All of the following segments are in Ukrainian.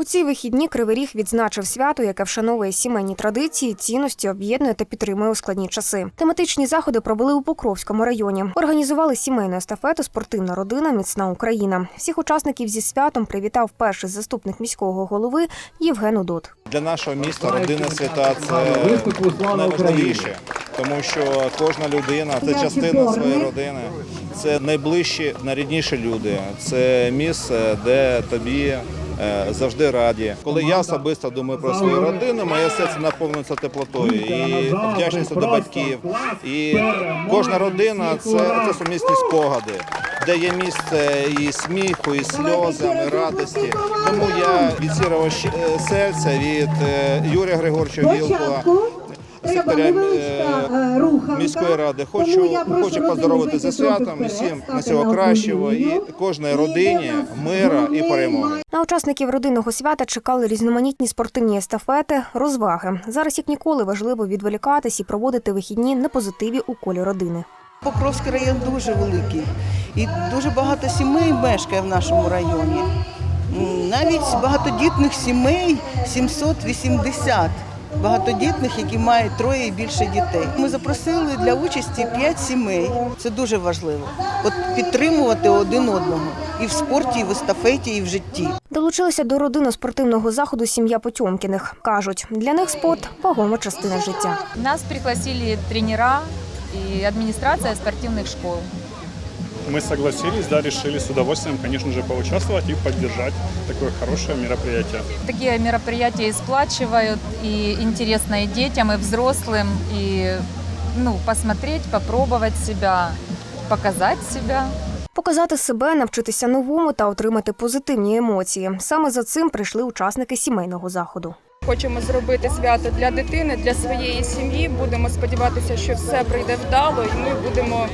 У ці вихідні Кривий Ріг відзначив свято, яке вшановує сімейні традиції, цінності, об'єднує та підтримує у складні часи. Тематичні заходи провели у Покровському районі. Організували сімейну естафету Спортивна родина Міцна Україна. Всіх учасників зі святом привітав перший заступник міського голови Євген Удот. Для нашого міста родина свята це найважливіше, тому що кожна людина це частина своєї родини, це найближчі, найрідніші люди. Це місце, де тобі е, завжди раді. Коли я особисто думаю про свою родину, моє серце наповнюється теплотою і вдячністю до батьків. І кожна родина це, це сумісні спогади, де є місце і сміху, і сльозам, і радості. Тому я від сірого е, серця від е, Юрія Григоровича Вілкова, Треба секретаря невеличка е, е, руханка. міської ради, хочу, хочу поздоровити трохи святом всім всього кращого і кожної родині мира і перемоги. На учасників родинного свята чекали різноманітні спортивні естафети, розваги. Зараз як ніколи важливо відволікатись і проводити вихідні на позитиві у колі родини. Покровський район дуже великий і дуже багато сімей мешкає в нашому районі. Навіть багатодітних сімей 780 багатодітних, які мають троє і більше дітей. Ми запросили для участі 5 сімей. Це дуже важливо. От підтримувати один одного і в спорті, і в естафеті, і в житті. Долучилися до родинно-спортивного заходу сім'я Потьомкіних. Кажуть, для них спорт вагома частина життя. Нас пригласили тренера и администрация спортивных школ. Мы согласились, да, решили с удовольствием, конечно же, поучаствовать и поддержать такое хорошее мероприятие. Такие мероприятия и сплачивают, и интересно и детям, и взрослым, и ну, посмотреть, попробовать себя, показать себя. Показати себе, навчитися новому та отримати позитивні емоції. Саме за цим прийшли учасники сімейного заходу. Хочемо зробити свято для дитини, для своєї сім'ї. Будемо сподіватися, що все прийде вдало, і ми будемо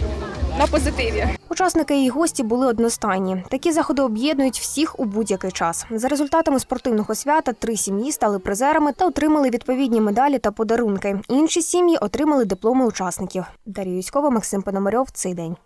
на позитиві. Учасники і гості були одностайні. Такі заходи об'єднують всіх у будь-який час. За результатами спортивного свята три сім'ї стали призерами та отримали відповідні медалі та подарунки. Інші сім'ї отримали дипломи учасників. Дар'я Юськова, Максим Пономарьов. Цей день.